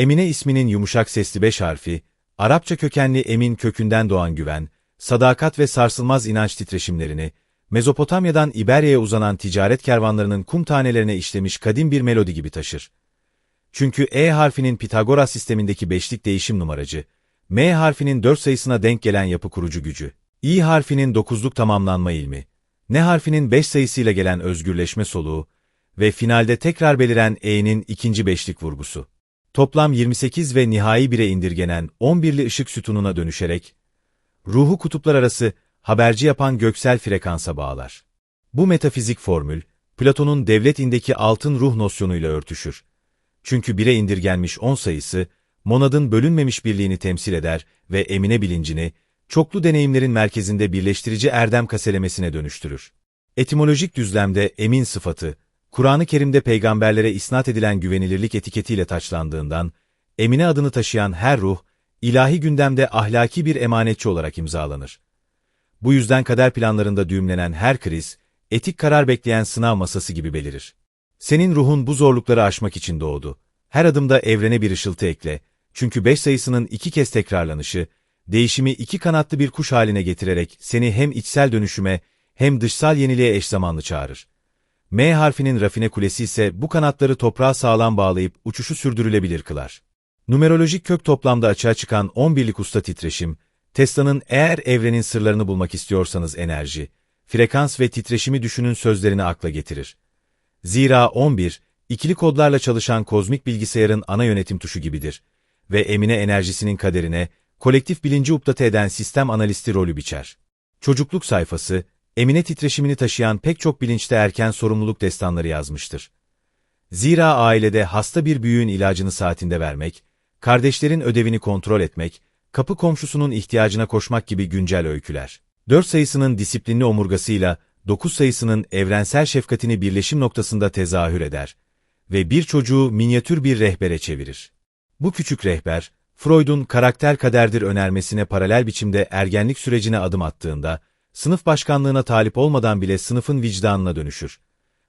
Emine isminin yumuşak sesli beş harfi, Arapça kökenli emin kökünden doğan güven, sadakat ve sarsılmaz inanç titreşimlerini, Mezopotamya'dan İberya'ya uzanan ticaret kervanlarının kum tanelerine işlemiş kadim bir melodi gibi taşır. Çünkü E harfinin Pitagoras sistemindeki beşlik değişim numaracı, M harfinin dört sayısına denk gelen yapı kurucu gücü, İ harfinin dokuzluk tamamlanma ilmi, N harfinin beş sayısıyla gelen özgürleşme soluğu ve finalde tekrar beliren E'nin ikinci beşlik vurgusu. Toplam 28 ve nihai 1'e indirgenen 11'li ışık sütununa dönüşerek, ruhu kutuplar arası haberci yapan göksel frekansa bağlar. Bu metafizik formül, Platon'un devlet indeki altın ruh nosyonuyla örtüşür. Çünkü bire indirgenmiş 10 sayısı, monadın bölünmemiş birliğini temsil eder ve emine bilincini, çoklu deneyimlerin merkezinde birleştirici erdem kaselemesine dönüştürür. Etimolojik düzlemde emin sıfatı, Kur'an-ı Kerim'de peygamberlere isnat edilen güvenilirlik etiketiyle taçlandığından, emine adını taşıyan her ruh, ilahi gündemde ahlaki bir emanetçi olarak imzalanır. Bu yüzden kader planlarında düğümlenen her kriz, etik karar bekleyen sınav masası gibi belirir. Senin ruhun bu zorlukları aşmak için doğdu. Her adımda evrene bir ışıltı ekle, çünkü beş sayısının iki kez tekrarlanışı, değişimi iki kanatlı bir kuş haline getirerek seni hem içsel dönüşüme hem dışsal yeniliğe eş zamanlı çağırır. M harfinin rafine kulesi ise bu kanatları toprağa sağlam bağlayıp uçuşu sürdürülebilir kılar. Numerolojik kök toplamda açığa çıkan 11'lik usta titreşim, Tesla'nın eğer evrenin sırlarını bulmak istiyorsanız enerji, frekans ve titreşimi düşünün sözlerini akla getirir. Zira 11, ikili kodlarla çalışan kozmik bilgisayarın ana yönetim tuşu gibidir ve emine enerjisinin kaderine, kolektif bilinci update eden sistem analisti rolü biçer. Çocukluk sayfası, emine titreşimini taşıyan pek çok bilinçte erken sorumluluk destanları yazmıştır. Zira ailede hasta bir büyüğün ilacını saatinde vermek, kardeşlerin ödevini kontrol etmek, kapı komşusunun ihtiyacına koşmak gibi güncel öyküler. 4 sayısının disiplinli omurgasıyla 9 sayısının evrensel şefkatini birleşim noktasında tezahür eder ve bir çocuğu minyatür bir rehbere çevirir. Bu küçük rehber, Freud'un karakter kaderdir önermesine paralel biçimde ergenlik sürecine adım attığında, sınıf başkanlığına talip olmadan bile sınıfın vicdanına dönüşür.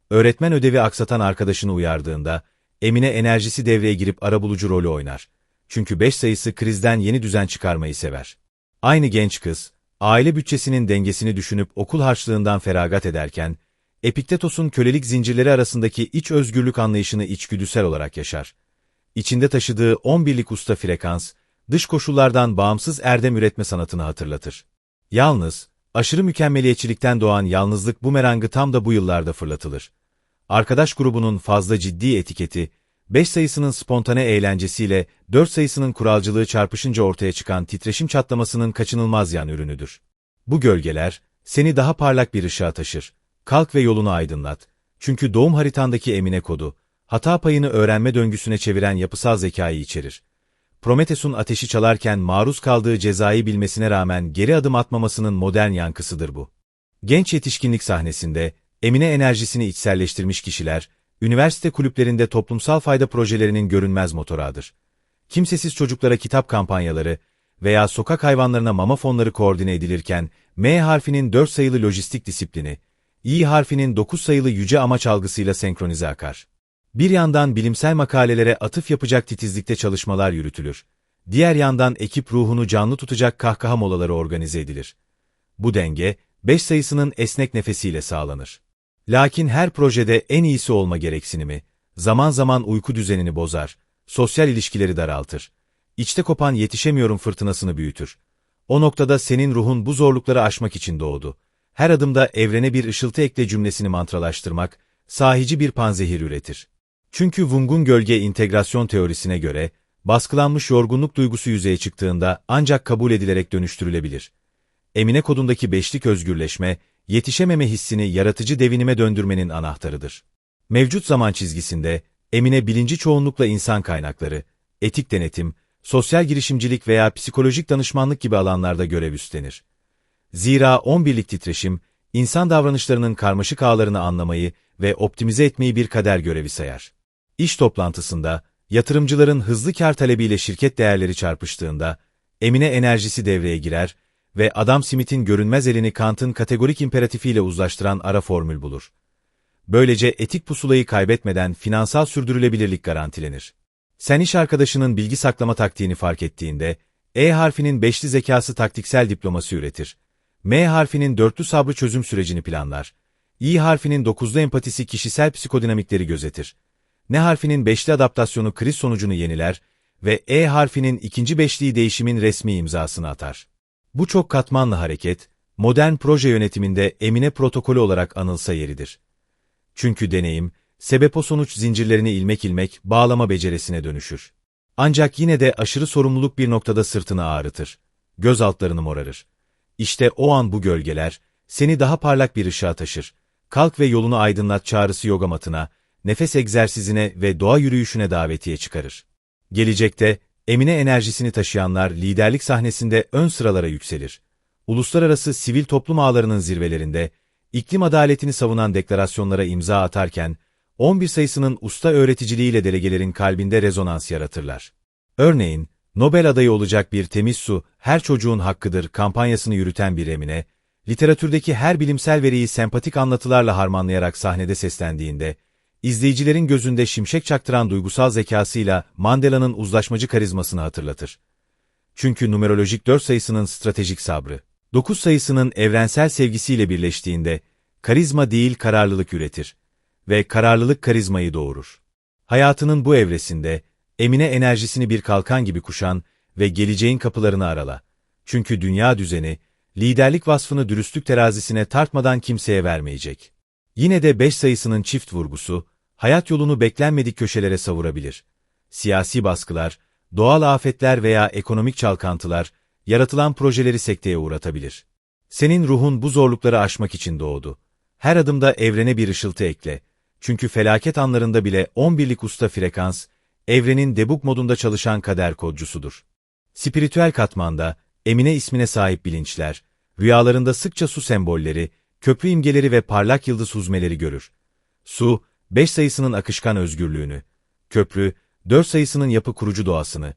Öğretmen ödevi aksatan arkadaşını uyardığında, Emine enerjisi devreye girip arabulucu rolü oynar. Çünkü 5 sayısı krizden yeni düzen çıkarmayı sever. Aynı genç kız, aile bütçesinin dengesini düşünüp okul harçlığından feragat ederken, Epiktetos'un kölelik zincirleri arasındaki iç özgürlük anlayışını içgüdüsel olarak yaşar. İçinde taşıdığı 11'lik usta frekans, dış koşullardan bağımsız erdem üretme sanatını hatırlatır. Yalnız, aşırı mükemmeliyetçilikten doğan yalnızlık bumerangı tam da bu yıllarda fırlatılır. Arkadaş grubunun fazla ciddi etiketi, 5 sayısının spontane eğlencesiyle 4 sayısının kuralcılığı çarpışınca ortaya çıkan titreşim çatlamasının kaçınılmaz yan ürünüdür. Bu gölgeler, seni daha parlak bir ışığa taşır. Kalk ve yolunu aydınlat. Çünkü doğum haritandaki emine kodu, hata payını öğrenme döngüsüne çeviren yapısal zekayı içerir. Prometheus'un ateşi çalarken maruz kaldığı cezayı bilmesine rağmen geri adım atmamasının modern yankısıdır bu. Genç yetişkinlik sahnesinde, emine enerjisini içselleştirmiş kişiler, üniversite kulüplerinde toplumsal fayda projelerinin görünmez motoradır. Kimsesiz çocuklara kitap kampanyaları veya sokak hayvanlarına mama fonları koordine edilirken, M harfinin 4 sayılı lojistik disiplini, İ harfinin 9 sayılı yüce amaç algısıyla senkronize akar. Bir yandan bilimsel makalelere atıf yapacak titizlikte çalışmalar yürütülür. Diğer yandan ekip ruhunu canlı tutacak kahkaha molaları organize edilir. Bu denge, 5 sayısının esnek nefesiyle sağlanır. Lakin her projede en iyisi olma gereksinimi, zaman zaman uyku düzenini bozar, sosyal ilişkileri daraltır. İçte kopan yetişemiyorum fırtınasını büyütür. O noktada senin ruhun bu zorlukları aşmak için doğdu. Her adımda evrene bir ışıltı ekle cümlesini mantralaştırmak, sahici bir panzehir üretir. Çünkü Wung'un gölge integrasyon teorisine göre, baskılanmış yorgunluk duygusu yüzeye çıktığında ancak kabul edilerek dönüştürülebilir. Emine kodundaki beşlik özgürleşme, yetişememe hissini yaratıcı devinime döndürmenin anahtarıdır. Mevcut zaman çizgisinde, Emine bilinci çoğunlukla insan kaynakları, etik denetim, sosyal girişimcilik veya psikolojik danışmanlık gibi alanlarda görev üstlenir. Zira 11'lik titreşim, insan davranışlarının karmaşık ağlarını anlamayı ve optimize etmeyi bir kader görevi sayar. İş toplantısında, yatırımcıların hızlı kar talebiyle şirket değerleri çarpıştığında, Emine enerjisi devreye girer ve Adam Smith'in görünmez elini Kant'ın kategorik imperatifiyle uzlaştıran ara formül bulur. Böylece etik pusulayı kaybetmeden finansal sürdürülebilirlik garantilenir. Sen iş arkadaşının bilgi saklama taktiğini fark ettiğinde, E harfinin beşli zekası taktiksel diploması üretir. M harfinin dörtlü sabrı çözüm sürecini planlar. İ harfinin dokuzlu empatisi kişisel psikodinamikleri gözetir. N harfinin beşli adaptasyonu kriz sonucunu yeniler ve E harfinin ikinci beşliği değişimin resmi imzasını atar. Bu çok katmanlı hareket, modern proje yönetiminde Emine protokolü olarak anılsa yeridir. Çünkü deneyim, sebep o sonuç zincirlerini ilmek ilmek bağlama becerisine dönüşür. Ancak yine de aşırı sorumluluk bir noktada sırtını ağrıtır. Göz altlarını morarır. İşte o an bu gölgeler, seni daha parlak bir ışığa taşır. Kalk ve yolunu aydınlat çağrısı yoga matına, nefes egzersizine ve doğa yürüyüşüne davetiye çıkarır. Gelecekte, Emine enerjisini taşıyanlar liderlik sahnesinde ön sıralara yükselir. Uluslararası sivil toplum ağlarının zirvelerinde, iklim adaletini savunan deklarasyonlara imza atarken, 11 sayısının usta öğreticiliğiyle delegelerin kalbinde rezonans yaratırlar. Örneğin, Nobel adayı olacak bir temiz su, her çocuğun hakkıdır kampanyasını yürüten bir Emine, literatürdeki her bilimsel veriyi sempatik anlatılarla harmanlayarak sahnede seslendiğinde, izleyicilerin gözünde şimşek çaktıran duygusal zekasıyla Mandela'nın uzlaşmacı karizmasını hatırlatır. Çünkü numerolojik 4 sayısının stratejik sabrı, 9 sayısının evrensel sevgisiyle birleştiğinde, karizma değil kararlılık üretir ve kararlılık karizmayı doğurur. Hayatının bu evresinde, Emine enerjisini bir kalkan gibi kuşan ve geleceğin kapılarını arala. Çünkü dünya düzeni, liderlik vasfını dürüstlük terazisine tartmadan kimseye vermeyecek. Yine de 5 sayısının çift vurgusu, hayat yolunu beklenmedik köşelere savurabilir. Siyasi baskılar, doğal afetler veya ekonomik çalkantılar, yaratılan projeleri sekteye uğratabilir. Senin ruhun bu zorlukları aşmak için doğdu. Her adımda evrene bir ışıltı ekle. Çünkü felaket anlarında bile 11'lik usta frekans, evrenin debug modunda çalışan kader kodcusudur. Spiritüel katmanda, Emine ismine sahip bilinçler, rüyalarında sıkça su sembolleri, köprü imgeleri ve parlak yıldız huzmeleri görür. Su, 5 sayısının akışkan özgürlüğünü, köprü, 4 sayısının yapı kurucu doğasını,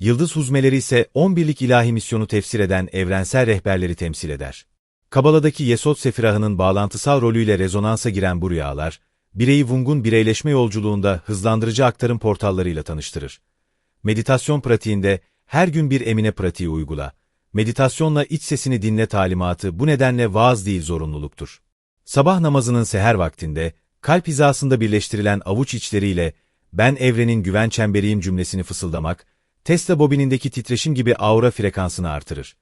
yıldız huzmeleri ise 11'lik ilahi misyonu tefsir eden evrensel rehberleri temsil eder. Kabala'daki Yesod Sefirahı'nın bağlantısal rolüyle rezonansa giren bu rüyalar, bireyi Wung'un bireyleşme yolculuğunda hızlandırıcı aktarım portallarıyla tanıştırır. Meditasyon pratiğinde her gün bir emine pratiği uygula. Meditasyonla iç sesini dinle talimatı bu nedenle vaaz değil zorunluluktur. Sabah namazının seher vaktinde, kalp hizasında birleştirilen avuç içleriyle ben evrenin güven çemberiyim cümlesini fısıldamak, Tesla bobinindeki titreşim gibi aura frekansını artırır.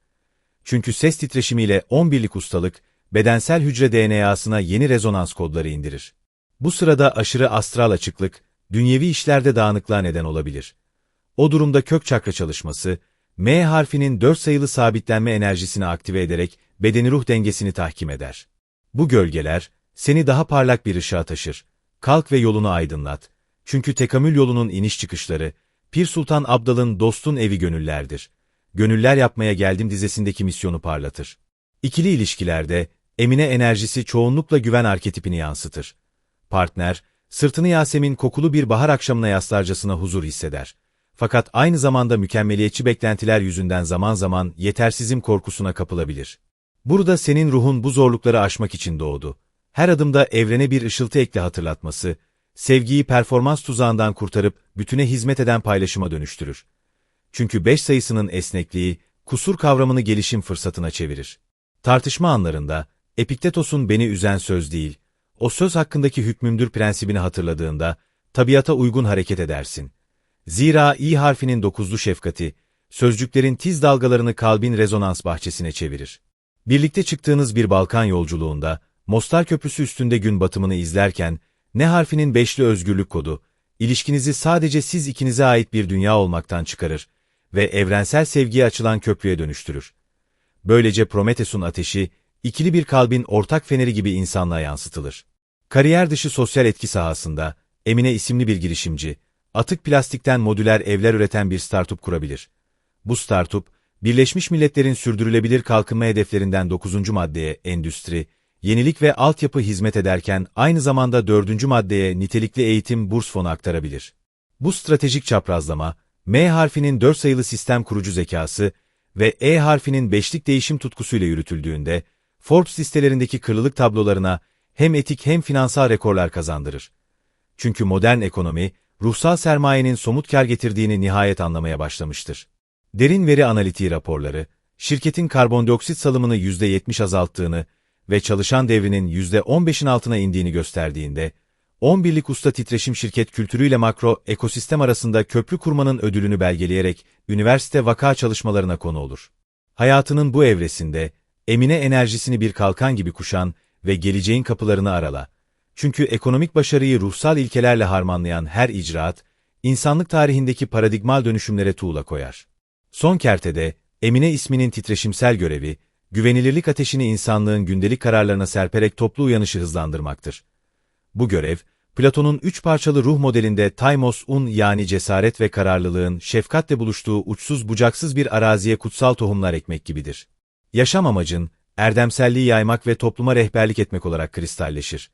Çünkü ses titreşimiyle 11'lik ustalık, bedensel hücre DNA'sına yeni rezonans kodları indirir. Bu sırada aşırı astral açıklık, dünyevi işlerde dağınıklığa neden olabilir. O durumda kök çakra çalışması, M harfinin 4 sayılı sabitlenme enerjisini aktive ederek bedeni ruh dengesini tahkim eder. Bu gölgeler, seni daha parlak bir ışığa taşır. Kalk ve yolunu aydınlat. Çünkü tekamül yolunun iniş çıkışları, Pir Sultan Abdal'ın dostun evi gönüllerdir. Gönüller yapmaya geldim dizesindeki misyonu parlatır. İkili ilişkilerde, Emine enerjisi çoğunlukla güven arketipini yansıtır. Partner, sırtını Yasemin kokulu bir bahar akşamına yaslarcasına huzur hisseder. Fakat aynı zamanda mükemmeliyetçi beklentiler yüzünden zaman zaman yetersizim korkusuna kapılabilir. Burada senin ruhun bu zorlukları aşmak için doğdu. Her adımda evrene bir ışıltı ekle hatırlatması, sevgiyi performans tuzağından kurtarıp bütüne hizmet eden paylaşıma dönüştürür. Çünkü 5 sayısının esnekliği, kusur kavramını gelişim fırsatına çevirir. Tartışma anlarında, Epiktetos'un beni üzen söz değil, o söz hakkındaki hükmümdür prensibini hatırladığında, tabiata uygun hareket edersin. Zira i harfinin dokuzlu şefkati, sözcüklerin tiz dalgalarını kalbin rezonans bahçesine çevirir. Birlikte çıktığınız bir Balkan yolculuğunda, Mostar Köprüsü üstünde gün batımını izlerken, ne harfinin beşli özgürlük kodu, ilişkinizi sadece siz ikinize ait bir dünya olmaktan çıkarır ve evrensel sevgiye açılan köprüye dönüştürür. Böylece Prometheus'un ateşi, ikili bir kalbin ortak feneri gibi insanlığa yansıtılır. Kariyer dışı sosyal etki sahasında, Emine isimli bir girişimci, atık plastikten modüler evler üreten bir startup kurabilir. Bu startup, Birleşmiş Milletler'in sürdürülebilir kalkınma hedeflerinden 9. maddeye endüstri, yenilik ve altyapı hizmet ederken aynı zamanda 4. maddeye nitelikli eğitim burs fonu aktarabilir. Bu stratejik çaprazlama, M harfinin 4 sayılı sistem kurucu zekası ve E harfinin beşlik değişim tutkusuyla yürütüldüğünde, Forbes listelerindeki kırlılık tablolarına hem etik hem finansal rekorlar kazandırır. Çünkü modern ekonomi, ruhsal sermayenin somut kar getirdiğini nihayet anlamaya başlamıştır. Derin veri analitiği raporları, şirketin karbondioksit salımını %70 azalttığını ve çalışan devrinin %15'in altına indiğini gösterdiğinde, 11'lik usta titreşim şirket kültürüyle makro ekosistem arasında köprü kurmanın ödülünü belgeleyerek üniversite vaka çalışmalarına konu olur. Hayatının bu evresinde, Emine enerjisini bir kalkan gibi kuşan ve geleceğin kapılarını arala. Çünkü ekonomik başarıyı ruhsal ilkelerle harmanlayan her icraat, insanlık tarihindeki paradigmal dönüşümlere tuğla koyar. Son kertede, Emine isminin titreşimsel görevi, güvenilirlik ateşini insanlığın gündelik kararlarına serperek toplu uyanışı hızlandırmaktır. Bu görev, Platon'un üç parçalı ruh modelinde Taimos un yani cesaret ve kararlılığın şefkatle buluştuğu uçsuz bucaksız bir araziye kutsal tohumlar ekmek gibidir. Yaşam amacın, erdemselliği yaymak ve topluma rehberlik etmek olarak kristalleşir.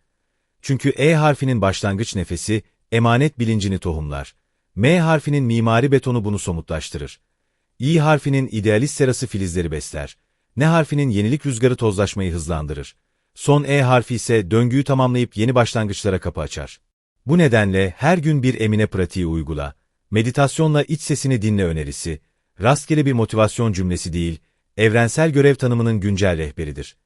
Çünkü E harfinin başlangıç nefesi, emanet bilincini tohumlar. M harfinin mimari betonu bunu somutlaştırır. İ harfinin idealist serası filizleri besler. N harfinin yenilik rüzgarı tozlaşmayı hızlandırır. Son E harfi ise döngüyü tamamlayıp yeni başlangıçlara kapı açar. Bu nedenle her gün bir emine pratiği uygula. Meditasyonla iç sesini dinle önerisi, rastgele bir motivasyon cümlesi değil, evrensel görev tanımının güncel rehberidir.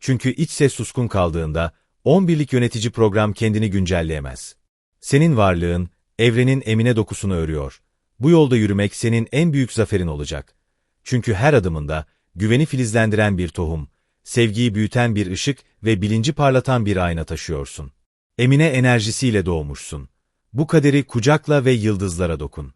Çünkü iç ses suskun kaldığında, 11'lik yönetici program kendini güncelleyemez. Senin varlığın, evrenin emine dokusunu örüyor. Bu yolda yürümek senin en büyük zaferin olacak. Çünkü her adımında, güveni filizlendiren bir tohum, sevgiyi büyüten bir ışık ve bilinci parlatan bir ayna taşıyorsun. Emine enerjisiyle doğmuşsun. Bu kaderi kucakla ve yıldızlara dokun.